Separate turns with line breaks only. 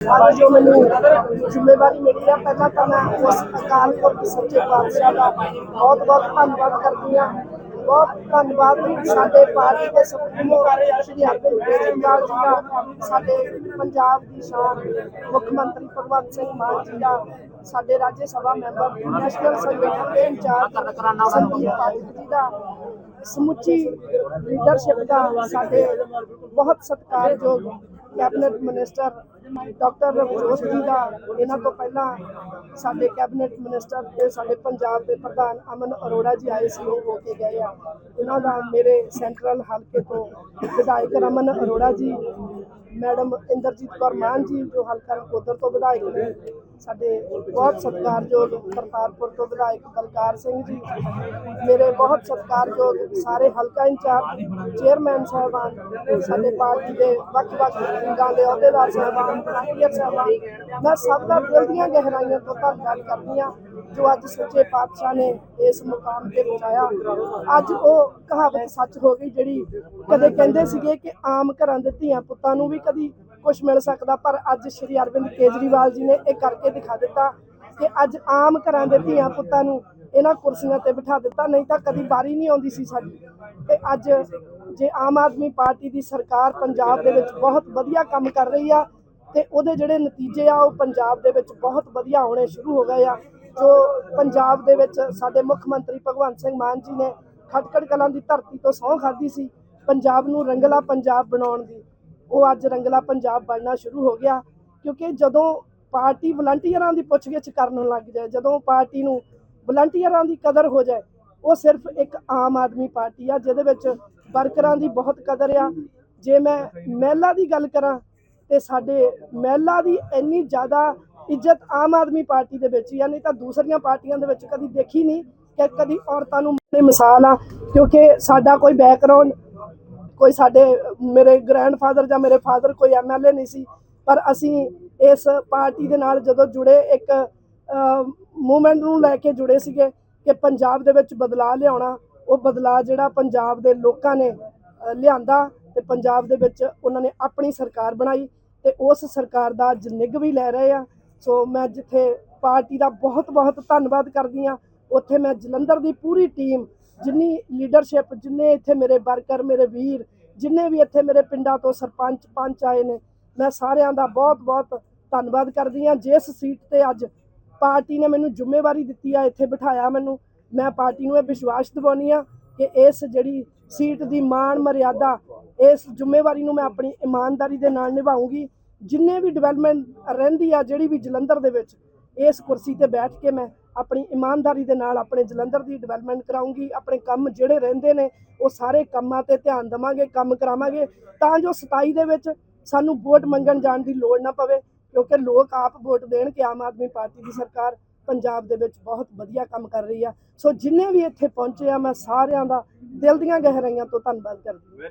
ਜੋ ਮੈਨੂੰ ਜ਼ਿੰਮੇਵਾਰੀ ਮਿਲੀ ਹੈ ਪਹਿਲਾਂ ਤਾਂ ਮੈਂ ਉਸ ਅਕਾਲ ਪੁਰਖ ਸੱਚੇ ਪਾਤਸ਼ਾਹ ਦਾ ਬਹੁਤ ਬਹੁਤ ਧੰਨਵਾਦ ਕਰਦੀ ਹਾਂ। ਬਹੁਤ ਧੰਨਵਾਦ ਸਾਡੇ ਪਾਰਟੀ ਦੇ ਸੁਪਰੀਮੋ ਸ਼੍ਰੀ ਅਰਵਿੰਦ ਕੇਜਰੀਵਾਲ ਜੀ ਦਾ, ਸਾਡੇ ਪੰਜਾਬ ਦੀ ਸ਼ਾਨ, ਮੁੱਖ ਮੰਤਰੀ ਭਗਵੰਤ ਸਿੰਘ ਮਾਨ ਜੀ ਦਾ, ਸਾਡੇ ਰਾਜ ਸਭਾ ਮੈਂਬਰ ਨੈਸ਼ਨਲ ਸੰਗਠਨ ਦੇ ਇੰਚਾਰਜ ਸੰਦੀਪ ਪਾਠਕ ਜੀ ਦਾ, ਸਮੁੱਚੀ ਲੀਡਰਸ਼ਿਪ ਦਾ ਸਾਡੇ ਬਹੁਤ ਸਤਿਕਾਰਯੋਗ ਕੈਬਨਿਟ ਮਿਨਿਸਟਰ ਡਾਕਟਰ ਰਵਜੋਤ ਜੀ ਦਾ, ਇਹਨਾਂ ਤੋਂ ਪਹਿਲਾਂ ਸਾਡੇ ਕੈਬਨਿਟ ਮਿਨਿਸਟਰ ਤੇ ਸਾਡੇ ਪੰਜਾਬ ਦੇ ਪ੍ਰਧਾਨ ਅਮਨ ਅਰੋੜਾ ਜੀ ਆਏ ਸੀ, ਉਹ ਹੋ ਕੇ ਗਏ ਆ। ਇਹਨਾਂ ਦਾ ਮੇਰੇ ਸੈਂਟਰਲ ਹਲਕੇ ਤੋਂ ਵਿਧਾਇਕ ਰਮਨ ਅਰੋੜਾ ਜੀ, ਮੈਡਮ ਇੰਦਰਜੀਤ ਕੌਰ ਮਾਨ ਜੀ, ਜੋ ਹਲਕਾ ਨਕੋਦਰ ਤੋਂ ਵਿਧਾਇਕ ਨੇ ਸਾਡੇ ਬਹੁਤ ਸਤਿਕਾਰਯੋਗ ਕਰਤਾਰਪੁਰ ਤੋਂ ਵਿਧਾਇਕ ਬਲਕਾਰ ਸਿੰਘ ਜੀ, ਮੇਰੇ ਬਹੁਤ ਸਤਿਕਾਰਯੋਗ ਸਾਰੇ ਹਲਕਾ ਇੰਚਾਰਜ, ਚੇਅਰਮੈਨ ਸਾਹਿਬਾਨ ਸਾਡੇ ਪਾਰਟੀ ਦੇ ਵੱਖ-ਵੱਖ ਵਿੰਗਾਂ ਦੇ ਅਹੁਦੇਦਾਰ ਸਾਹਿਬਾਨ ਵਲੰਟੀਅਰ ਸਾਹਿਬਾਨ, ਮੈਂ ਸਭ ਦਾ ਦਿਲ ਦੀਆਂ ਗਹਿਰਾਈਆਂ ਤੋਂ ਧੰਨਵਾਦ ਕਰਦੀ ਹਾਂ ਜੋ ਅੱਜ ਸੱਚੇ ਪਾਤਸ਼ਾਹ ਨੇ ਇਸ ਮੁਕਾਮ ਤੇ ਪਹੁੰਚਾਇਆ। ਅੱਜ ਉਹ ਕਹਾਵਤ ਸੱਚ ਹੋ ਗਈ ਜਿਹੜੀ ਕਦੇ ਕਹਿੰਦੇ ਸੀਗੇ ਕਿ ਆਮ ਘਰਾਂ ਦੇ ਧੀਆਂ ਪੁੱਤਾਂ ਨੂੰ ਵੀ ਕਦੀ ਕੁਝ ਮਿਲ ਸਕਦਾ, ਪਰ ਅੱਜ ਸ਼੍ਰੀ ਅਰਵਿੰਦ ਕੇਜਰੀਵਾਲ ਜੀ ਨੇ ਇਹ ਕਰਕੇ ਦਿਖਾ ਦਿੱਤਾ ਕਿ ਅੱਜ ਆਮ ਘਰਾਂ ਦੇ ਧੀਆਂ ਪੁੱਤਾਂ ਨੂੰ ਇਹਨਾਂ ਕੁਰਸੀਆਂ ਤੇ ਬਿਠਾ ਦਿੱਤਾ, ਨਹੀਂ ਤਾਂ ਕਦੀ ਵਾਰੀ ਨਹੀਂ ਆਉਂਦੀ ਸੀ ਸਾਡੀ। ਤੇ ਅੱਜ ਜੇ ਆਮ ਆਦਮੀ ਪਾਰਟੀ ਦੀ ਸਰਕਾਰ ਪੰਜਾਬ ਦੇ ਵਿੱਚ ਬਹੁਤ ਵਧੀਆ ਕੰਮ ਕਰ ਰਹੀ ਆ, ਤੇ ਉਹਦੇ ਜਿਹੜੇ ਨਤੀਜੇ ਆ, ਉਹ ਪੰਜਾਬ ਦੇ ਵਿੱਚ ਬਹੁਤ ਵਧੀਆ ਆਉਣੇ ਸ਼ੁਰੂ ਹੋ ਗਏ ਆ, ਜੋ ਪੰਜਾਬ ਦੇ ਵਿੱਚ ਸਾਡੇ ਮੁੱਖ ਮੰਤਰੀ ਭਗਵੰਤ ਸਿੰਘ ਮਾਨ ਜੀ ਨੇ ਖਟਕੜ ਕਲਾਂ ਦੀ ਧਰਤੀ ਤੋਂ ਸਹੁੰ ਖਾਧੀ ਸੀ, ਪੰਜਾਬ ਨੂੰ ਰੰਗਲਾ ਪੰਜਾਬ ਬਣਾਉਣ ਦੀ। ਉਹ ਅੱਜ ਰੰਗਲਾ ਪੰਜਾਬ ਬਣਨਾ ਸ਼ੁਰੂ ਹੋ ਗਿਆ, ਕਿਉਂਕਿ ਜਦੋਂ ਪਾਰਟੀ ਵਲੰਟੀਅਰਾਂ ਦੀ ਪੁੱਛਗਿੱਛ ਕਰਨ ਲੱਗ ਜਾਏ, ਜਦੋਂ ਪਾਰਟੀ ਨੂੰ ਵਲੰਟੀਅਰਾਂ ਦੀ ਕਦਰ ਹੋ ਜਾਏ, ਉਹ ਸਿਰਫ ਇੱਕ ਆਮ ਆਦਮੀ ਪਾਰਟੀ ਆ, ਜਿਹਦੇ ਵਿੱਚ ਵਰਕਰਾਂ ਦੀ ਬਹੁਤ ਕਦਰ ਆ। ਜੇ ਮੈਂ ਮਹਿਲਾ ਦੀ ਗੱਲ ਕਰਾਂ, ਤੇ ਸਾਡੇ ਮਹਿਲਾ ਦੀ ਇੰਨੀ ਜ਼ਿਆਦਾ ਇੱਜ਼ਤ ਆਮ ਆਦਮੀ ਪਾਰਟੀ ਦੇ ਵਿੱਚ ਹੀ ਆ, ਨਹੀਂ ਤਾਂ ਦੂਸਰੀਆਂ ਪਾਰਟੀਆਂ ਦੇ ਵਿੱਚ ਕਦੀ ਦੇਖੀ ਨਹੀਂ ਕਿ ਕਦੀ ਔਰਤਾਂ ਨੂੰ ਮਿਸਾਲ ਆ, ਕਿਉਂਕਿ ਸਾਡਾ ਕੋਈ ਬੈਕਗ੍ਰਾਉਂਡ ਕੋਈ ਸਾਡੇ, ਮੇਰੇ ਗ੍ਰੈਂਡਫਾਦਰ ਜਾਂ ਮੇਰੇ ਫਾਦਰ ਕੋਈ ਐਮਐਲਏ ਨਹੀਂ ਸੀ, ਪਰ ਅਸੀਂ ਇਸ ਪਾਰਟੀ ਦੇ ਨਾਲ ਜਦੋਂ ਜੁੜੇ, ਇੱਕ ਮੂਵਮੈਂਟ ਨੂੰ ਲੈ ਕੇ ਜੁੜੇ ਸੀਗੇ ਕਿ ਪੰਜਾਬ ਦੇ ਵਿੱਚ ਬਦਲਾਅ ਲਿਆਉਣਾ, ਉਹ ਬਦਲਾਅ ਜਿਹੜਾ ਪੰਜਾਬ ਦੇ ਲੋਕਾਂ ਨੇ ਲਿਆਂਦਾ ਤੇ ਪੰਜਾਬ ਦੇ ਵਿੱਚ ਉਹਨਾਂ ਨੇ ਆਪਣੀ ਸਰਕਾਰ ਬਣਾਈ ਤੇ ਉਸ ਸਰਕਾਰ ਦਾ ਅੱਜ ਨਿੱਘ ਵੀ ਲੈ ਰਹੇ ਆ। ਸੋ ਮੈਂ ਜਿੱਥੇ ਪਾਰਟੀ ਦਾ ਬਹੁਤ ਬਹੁਤ ਧੰਨਵਾਦ ਕਰਦੀ ਆ ਉੱਥੇ ਮੈਂ ਜਲੰਧਰ ਦੀ ਪੂਰੀ ਟੀਮ ਜਿੰਨੀ ਲੀਡਰਸ਼ਿਪ ਜਿੰਨੇ ਇੱਥੇ ਮੇਰੇ ਵਰਕਰ, ਮੇਰੇ ਵੀਰ, ਜਿੰਨੇ ਵੀ ਇੱਥੇ ਮੇਰੇ ਪਿੰਡਾਂ ਤੋਂ ਸਰਪੰਚ ਪੰਚ ਆਏ ਨੇ, ਮੈਂ ਸਾਰਿਆਂ ਦਾ ਬਹੁਤ ਬਹੁਤ ਧੰਨਵਾਦ ਕਰਦੀ ਹਾਂ। ਜਿਸ ਸੀਟ ਤੇ ਅੱਜ ਪਾਰਟੀ ਨੇ ਮੈਨੂੰ ਜ਼ਿੰਮੇਵਾਰੀ ਦਿੱਤੀ ਆ, ਇੱਥੇ ਬਿਠਾਇਆ ਮੈਨੂੰ, ਮੈਂ ਪਾਰਟੀ ਨੂੰ ਇਹ ਵਿਸ਼ਵਾਸ ਦਿਵਾਉਣੀ ਆ ਕਿ ਇਸ ਜਿਹੜੀ ਸੀਟ ਦੀ ਮਾਣ ਮਰਿਆਦਾ, ਇਸ ਜ਼ਿੰਮੇਵਾਰੀ ਨੂੰ ਮੈਂ ਆਪਣੀ ਇਮਾਨਦਾਰੀ ਦੇ ਨਾਲ ਨਿਭਾਉਂਗੀ ਜਿੰਨੇ ਵੀ ਡਿਵੈਲਪਮੈਂਟ ਰਹਿੰਦੀ ਆ, ਜਿਹੜੀ ਵੀ ਜਲੰਧਰ ਦੇ ਵਿੱਚ, ਇਸ ਕੁਰਸੀ ਤੇ ਬੈਠ ਕੇ ਮੈਂ ਆਪਣੀ ਇਮਾਨਦਾਰੀ ਦੇ ਨਾਲ ਆਪਣੇ ਜਲੰਧਰ ਦੀ ਡਿਵੈਲਪਮੈਂਟ ਕਰਾਉਂਗੀ, ਆਪਣੇ ਕੰਮ ਜਿਹੜੇ ਰਹਿੰਦੇ ਨੇ, ਉਹ ਸਾਰੇ ਕੰਮਾਂ ਤੇ ਧਿਆਨ ਦੇਵਾਂਗੇ, ਕੰਮ ਕਰਾਵਾਂਗੇ, ਤਾਂ ਜੋ 27 ਦੇ ਵਿੱਚ ਸਾਨੂੰ ਵੋਟ ਮੰਗਣ ਜਾਣ ਦੀ ਲੋੜ ਨਾ ਪਵੇ, ਕਿਉਂਕਿ ਲੋਕ ਆਪ ਵੋਟ ਦੇਣ ਕਿ ਆਮ ਆਦਮੀ ਪਾਰਟੀ ਦੀ ਸਰਕਾਰ ਪੰਜਾਬ ਦੇ ਵਿੱਚ ਬਹੁਤ ਵਧੀਆ ਕੰਮ ਕਰ ਰਹੀ ਆ। ਸੋ ਜਿੰਨੇ ਵੀ ਇੱਥੇ ਪਹੁੰਚੇ ਆ, ਮੈਂ ਸਾਰਿਆਂ ਦਾ ਦਿਲ ਦੀਆਂ ਗਹਿਰਾਈਆਂ ਤੋਂ ਧੰਨਵਾਦ ਕਰਦੀ ਹਾਂ।